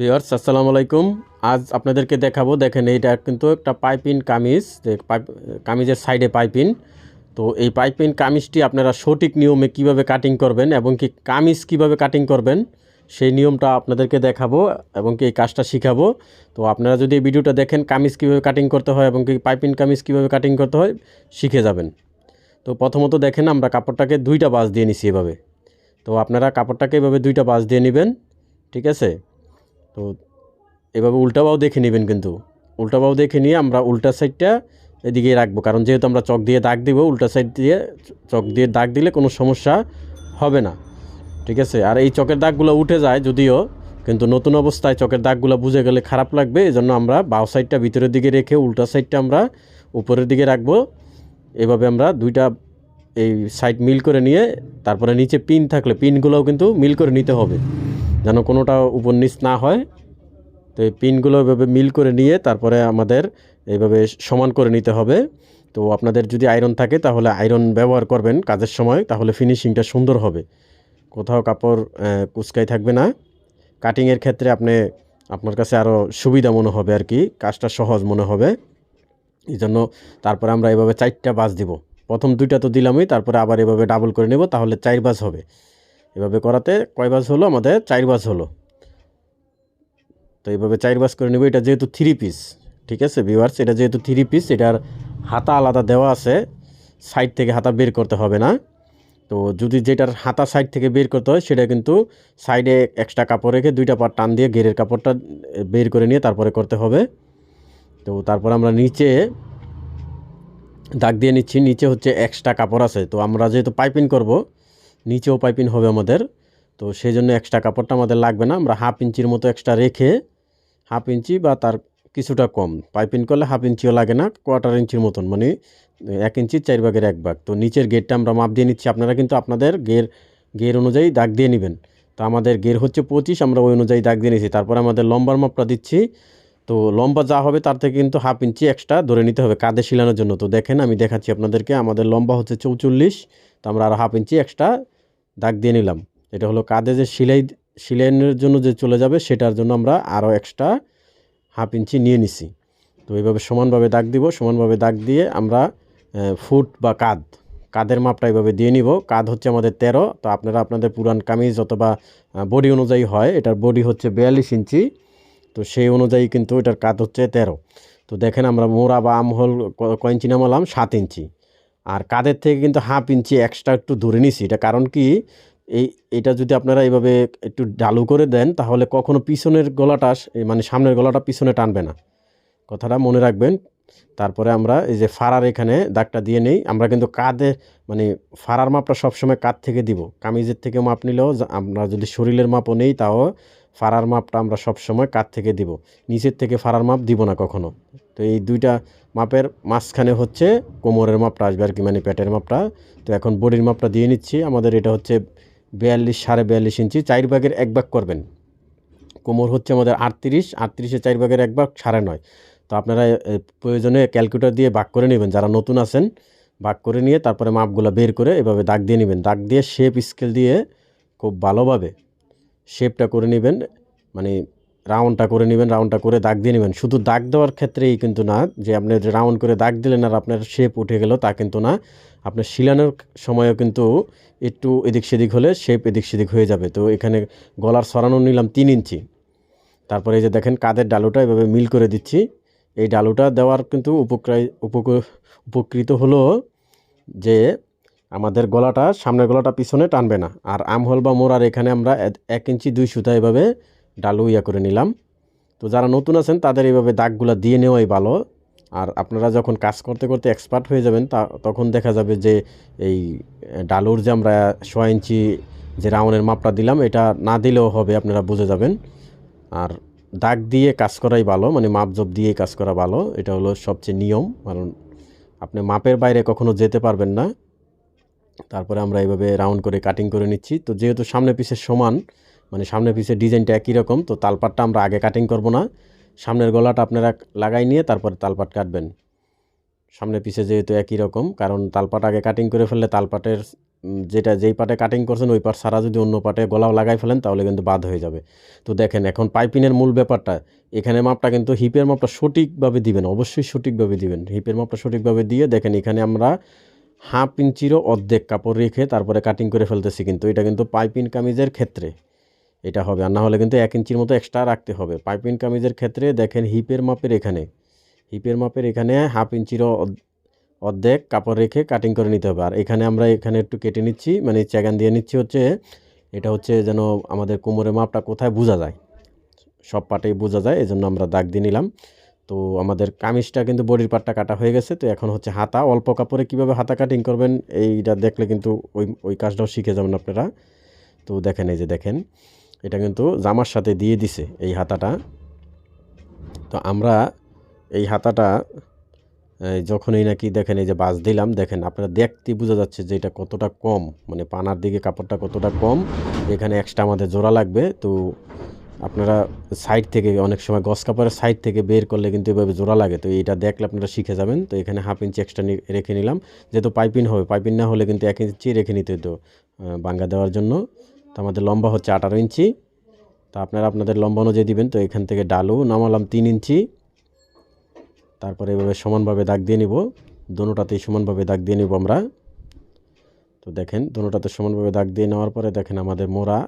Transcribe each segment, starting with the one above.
Viewers, আসসালামু আলাইকুম। আজ আপনাদেরকে দেখাবো, দেখেন এইটা কিন্তু একটা পাইপিন কামিজ পাইপ, কামিজের সাইডে পাইপিন তো এই পাইপিন কামিজটি আপনারা সঠিক নিয়মে কীভাবে কাটিং করবেন এবং কি কামিজ কীভাবে কাটিং করবেন, সেই নিয়মটা আপনাদেরকে দেখাবো এবং কি এই কাজটা শিখাবো। তো আপনারা যদি এই ভিডিওটা দেখেন, কামিজ কীভাবে কাটিং করতে হয় এবং কি পাইপিন কামিজ কীভাবে কাটিং করতে হয়, শিখে যাবেন। তো প্রথমত দেখেন, আমরা কাপড়টাকে দুইটা বাস দিয়ে নিছি এভাবে। তো আপনারা কাপড়টাকে এভাবে দুইটা বাস দিয়ে নেবেন, ঠিক আছে? তো এভাবে উল্টাবাও দেখে নেবেন কিন্তু। উল্টাবাও দেখে নিয়ে আমরা উল্টা সাইডটা এদিকে রাখব। কারণ যেহেতু আমরা চক দিয়ে দাগ দিব, উল্টা সাইড দিয়ে চক দিয়ে দাগ দিলে কোনো সমস্যা হবে না। ঠিক আছে? আর এই চকের দাগগুলো উঠে যায় যদিও, কিন্তু নতুন অবস্থায় চকের দাগগুলো বুঝে গেলে খারাপ লাগবে। এই জন্য আমরা বাও সাইডটা ভিতরের দিকে রেখে উল্টা সাইডটা আমরা উপরের দিকে রাখব। এভাবে আমরা দুইটা এই সাইড মিল করে নিয়ে, তারপরে নিচে পিন থাকলে পিনগুলোও কিন্তু মিল করে নিতে হবে। যেন কোনোটা উপর নিচ না হয়। তো এই পিনগুলো এভাবে মিল করে নিয়ে তারপরে আমাদের এইভাবে সমান করে নিতে হবে। তো আপনাদের যদি আয়রন থাকে তাহলে আয়রন ব্যবহার করবেন কাজের সময়, তাহলে ফিনিশিংটা সুন্দর হবে। কোথাও কাপড় কুচকাই থাকবে না। কাটিংয়ের ক্ষেত্রে আপনি, আপনার কাছে আরও সুবিধা মনে হবে আর কি, কাজটা সহজ মনে হবে। এই জন্য তারপরে আমরা এভাবে চারটা বাস দিব। প্রথম দুইটা তো দিলামই, তারপরে আবার এভাবে ডাবল করে নেব, তাহলে চার বাস হবে। এভাবে করাতে কয় বাস হলো? আমাদের চার বাস হলো। তো এইভাবে চার বাস করে নেব, এটা যেহেতু থ্রি পিস ঠিক আছে ভিউয়ার্স এটা যেহেতু থ্রি পিস এটার হাতা আলাদা দেওয়া আছে। সাইড থেকে হাতা বের করতে হবে না। তো যদি যেটার হাতা সাইড থেকে বের করতে হয়, সেটা কিন্তু সাইডে এক্সট্রা কাপড় রেখে দুইটা পাট টান দিয়ে গেরের কাপড়টা বের করে নিয়ে তারপরে করতে হবে। তো তারপর আমরা নিচে দাগ দিয়ে নিচ্ছি। নিচে হচ্ছে এক্সট্রা কাপড় আছে। তো আমরা যেহেতু পাইপিং করব নিচেও পাইপিং হবে আমাদের। তো সেই জন্য এক্সট্রা কাপড়টা আমাদের লাগবে না। আমরা হাফ ইঞ্চির মতো এক্সট্রা রেখে হাফ ইঞ্চি বা তার কিছুটা কম। পাইপিং করলে হাফ ইঞ্চিও লাগে না কোয়ার্টার ইঞ্চির মতন। মানে এক ইঞ্চি, চার ভাগের এক ভাগ। তো নিচের গেটটা আমরা মাপ দিয়ে নিচ্ছি। আপনারা কিন্তু আপনাদের গের গের অনুযায়ী দাগ দিয়ে নেবেন। তো আমাদের গের হচ্ছে পঁচিশ, আমরা ওই অনুযায়ী দাগ দিয়ে নিচ্ছি তারপরে আমাদের লম্বার মাপটা দিচ্ছি। তো লম্বা যা হবে তার থেকে কিন্তু হাফ ইঞ্চি এক্সট্রা ধরে নিতে হবে কাঁধে শিলানোর জন্য। তো দেখেন আমি দেখাচ্ছি আপনাদেরকে। আমাদের লম্বা হচ্ছে চৌচল্লিশ, তো আমরা আর হাফ ইঞ্চি এক্সট্রা দাগ দিয়ে নিলাম। এটা হলো কাঁধে যে সিলাই সিলাইনের জন্য যে চলে যাবে সেটার জন্য আমরা আরও এক্সট্রা হাফ ইঞ্চি নিয়ে নিছি। তো এইভাবে সমানভাবে দাগ দিব, সমানভাবে দাগ দিয়ে আমরা ফুট বা কাঁধ, কাঁধের মাপটা এইভাবে দিয়ে নিব। কাঁধ হচ্ছে আমাদের তেরো, তো আপনারা আপনাদের পুরান কামিজ অথবা বডি অনুযায়ী হয়, এটার বডি হচ্ছে বিয়াল্লিশ ইঞ্চি, তো সেই অনুযায়ী কিন্তু এটার কাঁধ হচ্ছে তেরো। তো দেখেন আমরা মোড়া বা আমহল ক- কয় ইঞ্চি নামালাম, সাত ইঞ্চি। আর কাঁধের থেকে কিন্তু হাফ ইঞ্চি এক্সট্রা একটু ধরে নিছি। এটা কারণ কি? এই, এটা যদি আপনারা এইভাবে একটু ডালু করে দেন, তাহলে কখনো পিছনের গলাটা মানে সামনের গলাটা পিছনে টানবে না। কথাটা মনে রাখবেন। তারপরে আমরা এই যে ফাড়ার এখানে দাগটা দিয়ে নেই। আমরা কিন্তু কাঁধে মানে ফাড়ার মাপটা সবসময় কাঁধ থেকে দিব। কামিজের থেকে মাপ নিলেও আমরা যদি শরীরের মাপও নেই, তাও ফাড়ার মাপটা আমরা সবসময় কাঁধ থেকে দিব। নিচের থেকে ফাড়ার মাপ দিব না কখনো। তো এই দুইটা মাপের মাঝখানে হচ্ছে কোমরের মাপটা আসবে আর কি মানে পেটের মাপটা। তো এখন বডির মাপটা দিয়ে নিচ্ছি। আমাদের এটা হচ্ছে বিয়াল্লিশ, সাড়ে বিয়াল্লিশ ইঞ্চি, চার ভাগের এক ভাগ করবেন। কোমর হচ্ছে আমাদের আটত্রিশ, আটত্রিশে চার ভাগের এক ভাগ, সাড়ে নয়। তো আপনারা প্রয়োজনে ক্যালকুলেটর দিয়ে ভাগ করে নেবেন। যারা নতুন আছেন, ভাগ করে নিয়ে তারপরে মাপগুলো বের করে এভাবে দাগ দিয়ে নেবেন। দাগ দিয়ে শেপ স্কেল দিয়ে খুব ভালোভাবে শেপটা করে নেবেন। মানে রাউন্ডটা করে নেবেন, রাউন্ডটা করে দাগ দিয়ে নেবেন। শুধু দাগ দেওয়ার ক্ষেত্রেই কিন্তু না, যে আপনি রাউন্ড করে দাগ দিলেন আর আপনার শেপ উঠে গেল, তা কিন্তু না। আপনার শিলানোর সময়ও কিন্তু একটু এদিক সেদিক হলে শেপ এদিক সেদিক হয়ে যাবে। তো এখানে গলার সরানো নিলাম তিন ইঞ্চি। তারপরে এই যে দেখেন কাদের ডালুটা এভাবে মিল করে দিচ্ছি। এই ডালুটা দেওয়ার কিন্তু উপকার উপক- উপকৃত হলো যে আমাদের গলাটা, সামনের গলাটা পিছনে টানবে না। আর আমহল বা মোড়ার এখানে আমরা এক ইঞ্চি দুই সুতা এভাবে ডালু ইয়া করে নিলাম। তো যারা নতুন আছেন, তাদের এইভাবে দাগগুলো দিয়ে নেওয়াই ভালো। আর আপনারা যখন কাজ করতে করতে এক্সপার্ট হয়ে যাবেন, তা তখন দেখা যাবে যে এই ডালুর যে আমরা সোয়া ইঞ্চি যে রাউন্ডের মাপটা দিলাম, এটা না দিলেও হবে, আপনারা বুঝে যাবেন। আর দাগ দিয়ে কাজ করাই ভালো মানে মাপ জব দিয়ে কাজ করা ভালো, এটা হলো সবচেয়ে নিয়ম। কারণ আপনি মাপের বাইরে কখনো যেতে পারবেন না। তারপরে আমরা এইভাবে রাউন্ড করে কাটিং করে নিচ্ছি। তো যেহেতু সামনে পিছে সমান মানে সামনে পিছে ডিজাইনটা একই রকম, তো তালপাটটা আমরা আগে কাটিং করব না। সামনের গলাটা আপনারা লাগাই নিয়ে তারপরে তালপাট কাটবেন। সামনে পিছে যেহেতু একই রকম, কারণ তালপাট আগে কাটিং করে ফেললে তালপাটের যেটা যেই পাটে কাটিং করছেন ওই পাট ছাড়া যদি অন্য পাটে গলাও লাগাই ফেলেন তাহলে কিন্তু বাদ হয়ে যাবে। তো দেখেন, এখন পাইপিনের মূল ব্যাপারটা, এখানে মাপটা কিন্তু হিপের মাপটা সঠিকভাবে দিবেন, অবশ্যই সঠিকভাবে দিবেন। হিপের মাপটা সঠিকভাবে দিয়ে দেখেন, এখানে আমরা হাফ ইঞ্চিরও অর্ধেক কাপড় রেখে তারপরে কাটিং করে ফেলতেছি কিন্তু, এটা কিন্তু পাইপিন কামিজের ক্ষেত্রে। এটা হবে। আর না হলে কিন্তু এক ইঞ্চির মতো এক্সট্রা রাখতে হবে। পাইপিন কামিজের ক্ষেত্রে দেখেন হিপের মাপের এখানে। হিপের মাপের এখানে হাফ ইঞ্চিরও অর্ধেক কাপড় রেখে কাটিং করে নিতে হবে। আর এখানে আমরা এখানে একটু কেটে নিচ্ছি মানে চ্যাগান দিয়ে নিচ্ছি হচ্ছে, এটা হচ্ছে যেন আমাদের কোমরের মাপটা কোথায় বোঝা যায়। সব পাটেই বোঝা যায়, এজন্য আমরা দাগ দিয়ে নিলাম। তো আমাদের কামিজটা কিন্তু বডির পাটটা কাটা হয়ে গেছে। তো এখন হচ্ছে হাতা, অল্প কাপড়ে কীভাবে হাতা কাটিং করবেন, এইটা দেখলে কিন্তু ওই ওই কাজটাও শিখে যাবেন আপনারা। তো দেখেন এই যে দেখেন। এটা কিন্তু জামার সাথে দিয়ে দিছে এই হাতাটা। তো আমরা এই হাতাটা যখনই নাকি দেখেন এই যে বাস দিলাম, দেখেন আপনারা দেখতে বোঝা যাচ্ছে যে এটা কতটা কম মানে পানার দিকে কাপড়টা কতটা কম। এখানে এক্সট্রা আমাদের জোড়া লাগবে। তো আপনারা সাইড থেকে অনেক সময় গস কাপড়ের সাইড থেকে বের করলে কিন্তু এভাবে জোড়া লাগে। তো এটা দেখলে আপনারা শিখে যাবেন। তো এখানে হাফ ইঞ্চি এক্সট্রা রেখে নিলাম। যেহেতু পাইপিং হবে, পাইপিং না হলে কিন্তু এক ইঞ্চি রেখে নিতে হতো বাঙ্গা দেওয়ার জন্য। তো আমাদের লম্বা হচ্ছে আঠারো ইঞ্চি। তো আপনারা আপনাদের লম্বা অনুযায়ী দিবেন। তো এখান থেকে ডালু নামালাম তিন ইঞ্চি। তারপরে এভাবে সমানভাবে দাগ দিয়ে নিব। দোনোটাতেই সমানভাবে দাগ দিয়ে নিব আমরা। তো দেখেন, দোনোটাতে সমানভাবে দাগ দিয়ে নেওয়ার পরে দেখেন আমাদের মোড়া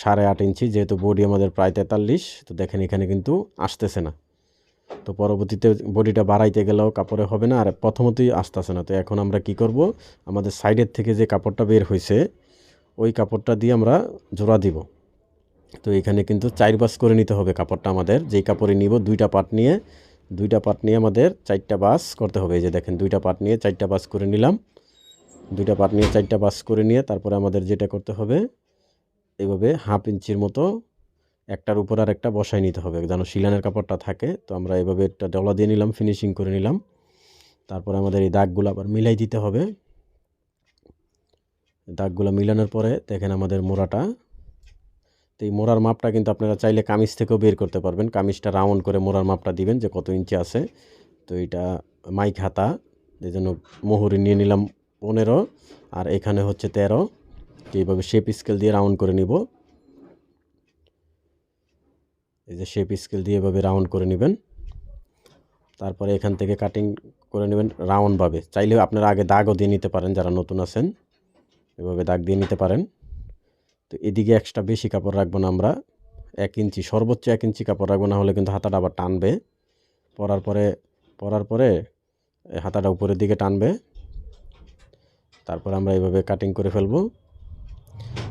সাড়ে আট ইঞ্চি, যেহেতু বডি আমাদের প্রায় তেতাল্লিশ। তো দেখেন এখানে কিন্তু আসতেছে না। তো পরবর্তীতে বডিটা বাড়াইতে গেলেও কাপড়ে হবে না, আর প্রথমতেই আসতেছে না। তো এখন আমরা কি করব? আমাদের সাইডের থেকে যে কাপড়টা বের হয়েছে ওই কাপড়টা দিয়ে আমরা জোড়া দিব। তো এখানে কিন্তু চার বাস করে নিতে হবে কাপড়টা আমাদের। যেই কাপড়ে নিব, দুইটা পাট নিয়ে, দুইটা পাট নিয়ে আমাদের চারটা বাস করতে হবে। এই যে দেখেন, দুইটা পাট নিয়ে চারটা বাস করে নিলাম। দুইটা পাট নিয়ে চারটা বাস করে নিয়ে তারপরে আমাদের যেটা করতে হবে, এইভাবে হাফ ইঞ্চির মতো একটার উপর আর একটা বসাই নিতে হবে। যেন শিলানের কাপড়টা থাকে, তো আমরা এভাবে একটা ডলা দিয়ে নিলাম ফিনিশিং করে নিলাম। তারপরে আমাদের এই দাগগুলো আবার মিলাই দিতে হবে। দাগগুলো মিলানোর পরে দেখেন আমাদের মোড়াটা। তো এই মোড়ার মাপটা কিন্তু আপনারা চাইলে কামিজ থেকেও বের করতে পারবেন। কামিজটা রাউন্ড করে মোড়ার মাপটা দিবেন যে কত ইঞ্চি আছে। তো এটা মাইক হাতা, এই জন্য মোহরি নিয়ে নিলাম পনেরো আর এখানে হচ্ছে তেরো। এইভাবে শেপ স্কেল দিয়ে রাউন্ড করে নিব। এই যে শেপ স্কেল দিয়ে এভাবে রাউন্ড করে নেবেন। তারপরে এখান থেকে কাটিং করে নেবেন রাউন্ডভাবে চাইলে আপনারা আগে দাগও দিয়ে নিতে পারেন যারা নতুন আছেন। এভাবে দাগ দিয়ে নিতে পারেন। তো এদিকে এক্সট্রা বেশি কাপড় রাখব না আমরা। এক ইঞ্চি, সর্বোচ্চ এক ইঞ্চি কাপড় রাখব, না হলে কিন্তু হাতাটা আবার টানবে। পরার পরে পরার পরে এ হাতাটা উপরের দিকে টানবে। তারপর আমরা এইভাবে কাটিং করে ফেলব।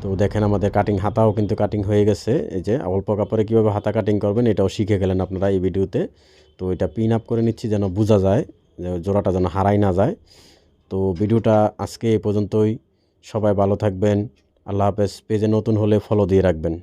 তো দেখেন আমাদের কাটিং হাতাও কিন্তু কাটিং হয়ে গেছে। এই যে অল্প কাপড়ে কীভাবে হাতা কাটিং করবেন, এটাও শিখে গেলেন আপনারা এই ভিডিওতে। তো এটা পিন আপ করে নিচ্ছি যেন বোঝা যায় জোড়াটা যেন হারাই না যায়। তো ভিডিওটা আজকে এই পর্যন্তই। সবাই ভালো থাকবেন। আল্লাহ হাফেজ। পেজে নতুন হলে ফলো দিয়ে রাখবেন।